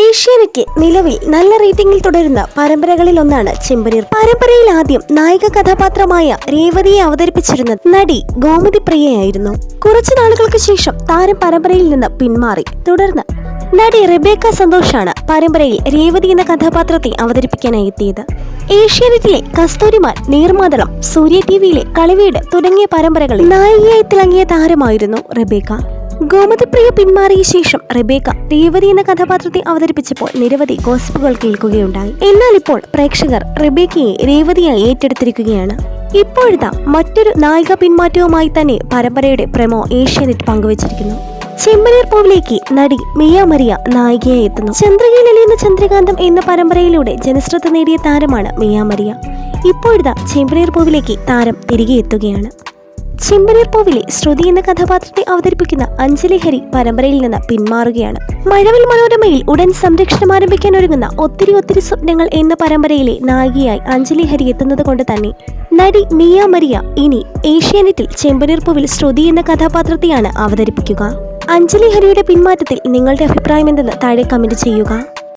ഏഷ്യാനെറ്റ് നിലവിൽ നല്ല റേറ്റിംഗിൽ തുടരുന്ന പരമ്പരകളിൽ ഒന്നാണ് ചെമ്പനീർ. പരമ്പരയിൽ ആദ്യം നായിക കഥാപാത്രമായ രേവതിയെ അവതരിപ്പിച്ചിരുന്ന നടി ഗോമതി പ്രിയയായിരുന്നു. കുറച്ചു നാളുകൾക്ക് ശേഷം താരം പരമ്പരയിൽ നിന്ന് പിന്മാറി. തുടർന്ന് നടി റെബേക്ക സന്തോഷാണ് പരമ്പരയിൽ രേവതി എന്ന കഥാപാത്രത്തെ അവതരിപ്പിക്കാനായി എത്തിയത്. ഏഷ്യാനെറ്റിലെ കസ്തൂരിമാൻ നീർമാതളം സൂര്യ ടി വിയിലെ കളിവീട് തുടങ്ങിയ പരമ്പരകളിൽ നായികയായി തിളങ്ങിയ താരമായിരുന്നു റെബേക്ക. ഗോമതിപ്രിയ പിന്മാറിയ ശേഷം റെബേക്ക രേവതി എന്ന കഥാപാത്രത്തെ അവതരിപ്പിച്ചപ്പോൾ നിരവധി ഗോസിപ്പുകൾ കേൾക്കുകയുണ്ടായി. എന്നാൽ ഇപ്പോൾ പ്രേക്ഷകർ റെബേക്കയെ രേവതിയായി ഏറ്റെടുത്തിരിക്കുകയാണ്. ഇപ്പോഴത്തെ മറ്റൊരു നായിക പിന്മാറ്റവുമായി തന്നെ പരമ്പരയുടെ പ്രമോ ഏഷ്യാനെറ്റ് പങ്കുവച്ചിരിക്കുന്നു. ചെമ്മനീർ പൂവിലേക്ക് നടി മിയ മറിയ നായികയായി എത്തുന്നു. ചന്ദ്രികയിൽ എലിയുന്ന ചന്ദ്രകാന്തം എന്ന പരമ്പരയിലൂടെ ജനശ്രദ്ധ നേടിയ താരമാണ് മിയ മറിയ ഇപ്പോഴത്തെ ചെമ്പനീർ പൂവിലേക്ക് താരം തിരികെ എത്തുകയാണ്. ചെമ്പനീർ പൂവിലെ ശ്രുതി എന്ന കഥാപാത്രത്തെ അവതരിപ്പിക്കുന്ന അഞ്ജലി ഹരി പരമ്പരയിൽ നിന്ന് പിന്മാറുകയാണ്. മഴവിൽ മനോരമയിൽ ഉടൻ സംരക്ഷണം ആരംഭിക്കാൻ ഒരുങ്ങുന്ന ഒത്തിരി ഒത്തിരി സ്വപ്നങ്ങൾ എന്ന പരമ്പരയിലെ നായികയായി അഞ്ജലി ഹരി എത്തുന്നത് കൊണ്ട് തന്നെ നടി മിയ മരിയ ഇനി ഏഷ്യാനെറ്റിൽ ചെമ്പനീർപ്പൂവിൽ ശ്രുതി എന്ന കഥാപാത്രത്തെയാണ് അവതരിപ്പിക്കുക. അഞ്ജലി ഹരിയുടെ പിന്മാറ്റത്തിൽ നിങ്ങളുടെ അഭിപ്രായം എന്തെന്ന് താഴെ കമന്റ് ചെയ്യുക.